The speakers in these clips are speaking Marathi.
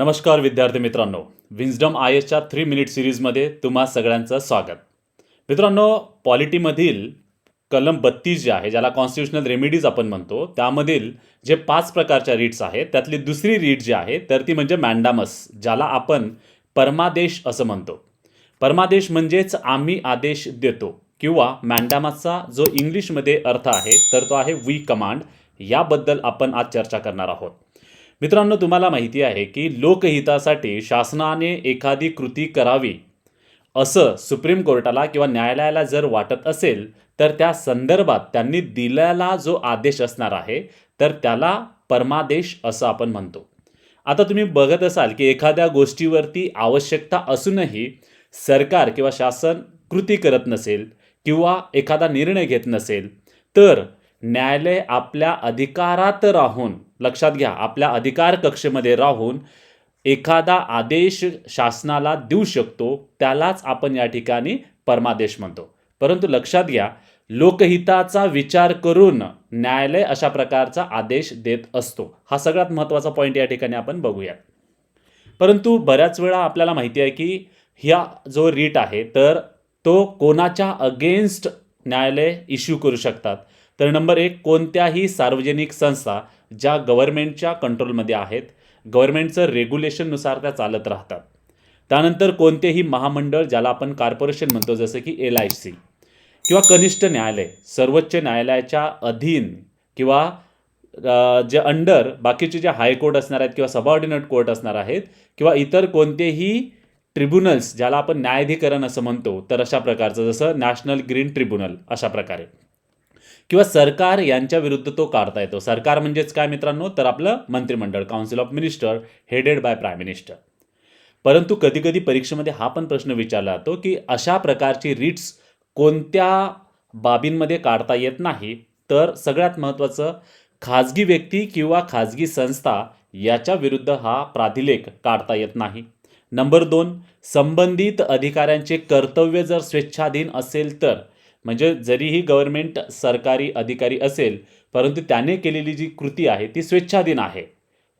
नमस्कार विद्यार्थी मित्रांनो विन्सडम आय एसच्या थ्री मिनिट सिरीजमध्ये तुम्हा सगळ्यांचं स्वागत. मित्रांनो पॉलिटीमधील कलम बत्तीस जे आहे ज्याला कॉन्स्टिट्युशनल रेमिडीज आपण म्हणतो त्यामधील जे पाच प्रकारच्या रीट्स आहेत त्यातली दुसरी रीट जी आहे तर ती म्हणजे मॅन्डामस ज्याला आपण परमादेश असं म्हणतो. परमादेश म्हणजेच आम्ही आदेश देतो किंवा मॅन्डामसचा जो इंग्लिशमध्ये अर्थ आहे तर तो आहे वी कमांड याबद्दल आपण आज चर्चा करणार आहोत. मित्रांनो तुम्हाला माहिती आहे की लोकहितासाठी शासनाने एखादी कृती करावी असं सुप्रीम कोर्टाला किंवा न्यायालयाला जर वाटत असेल तर त्या संदर्भात त्यांनी दिलेला जो आदेश असणार आहे तर त्याला परमादेश असं आपण म्हणतो. आता तुम्ही बघत असाल की एखाद्या गोष्टीवरती आवश्यकता असूनही सरकार किंवा शासन कृती करत नसेल किंवा एखादा निर्णय घेत नसेल तर न्यायालय आपल्या अधिकारात राहून लक्षात घ्या आपल्या अधिकार कक्षेमध्ये राहून एखादा आदेश शासनाला देऊ शकतो त्यालाच आपण या ठिकाणी परमादेश म्हणतो. परंतु लक्षात घ्या लोकहिताचा विचार करून न्यायालय अशा प्रकारचा आदेश देत असतो. हा सगळ्यात महत्त्वाचा पॉईंट या ठिकाणी आपण बघूया परंतु बऱ्याच वेळा आपल्याला माहिती आहे की ह्या जो रीट आहे तर तो कोणाच्या अगेन्स्ट न्यायालय इश्यू करू शकतात. तर नंबर एक कोणत्याही सार्वजनिक संस्था ज्या गव्हर्नमेंटच्या कंट्रोलमध्ये आहेत गव्हर्नमेंटचं रेग्युलेशननुसार त्या चालत राहतात. त्यानंतर कोणतेही महामंडळ ज्याला आपण कॉर्पोरेशन म्हणतो जसं की एल आय सी किंवा कनिष्ठ न्यायालय सर्वोच्च न्यायालयाच्या अधीन किंवा जे अंडर बाकीचे जे हायकोर्ट असणार आहेत किंवा सबऑर्डिनेट कोर्ट असणार आहेत किंवा इतर कोणतेही ट्रिब्युनल्स ज्याला आपण न्यायाधिकरण असं म्हणतो तर अशा प्रकारचं जसं नॅशनल ग्रीन ट्रिब्युनल अशा प्रकारे. किंवा सरकार यांच्या विरुद्ध तो काढता येतो. सरकार म्हणजेच काय मित्रांनो? तर आपलं मंत्रिमंडळ council of minister headed by prime minister परंतु कधीकधी परीक्षेमध्ये हा पण प्रश्न विचारला जातो की अशा प्रकारची रिट्स कोणत्या बाबींमध्ये काढता येत नाही? तर सगळ्यात महत्त्वाचं खाजगी व्यक्ती किंवा खाजगी संस्था याच्या विरुद्ध हा प्राधिलेख काढता येत नाही. नंबर दोन संबंधित अधिकाऱ्यांचे कर्तव्य जर स्वेच्छाधीन असेल तर म्हणजे जरीही गव्हर्नमेंट सरकारी अधिकारी असेल परंतु त्याने केलेली जी कृती आहे ती स्वेच्छाधीन आहे.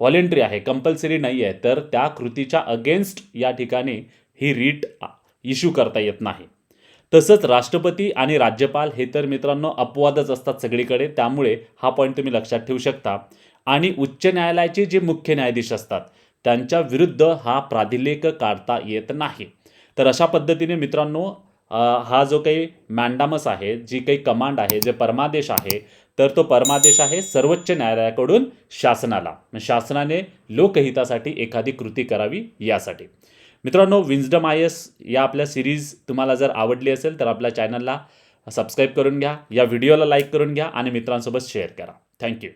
व्हॉलेंटरी आहे कंपल्सरी नाही आहे तर त्या कृतीच्या अगेन्स्ट या ठिकाणी ही रीट इश्यू करता येत नाही. तसंच राष्ट्रपती आणि राज्यपाल हे तर मित्रांनो अपवादच असतात सगळीकडे त्यामुळे हा पॉईंट तुम्ही लक्षात ठेवू शकता. आणि उच्च न्यायालयाचे जे मुख्य न्यायाधीश असतात त्यांच्या विरुद्ध हा प्राधिलेख काढता येत नाही. तर अशा पद्धतीने मित्रांनो हा जो काही मॅन्डामस आहे जी काही कमांड आहे जे परमादेश आहे तर तो परमादेश आहे सर्वोच्च न्यायालयाकडून शासनाला. शासनाने लोकहितासाठी एखादी कृती करावी यासाठी. मित्रांनो विन्झडम आय एस या आपल्या सिरीज तुम्हाला जर आवडली असेल तर आपल्या चॅनलला सबस्क्राईब करून घ्या या व्हिडिओला लाईक करून घ्या आणि मित्रांसोबत शेअर करा. थँक्यू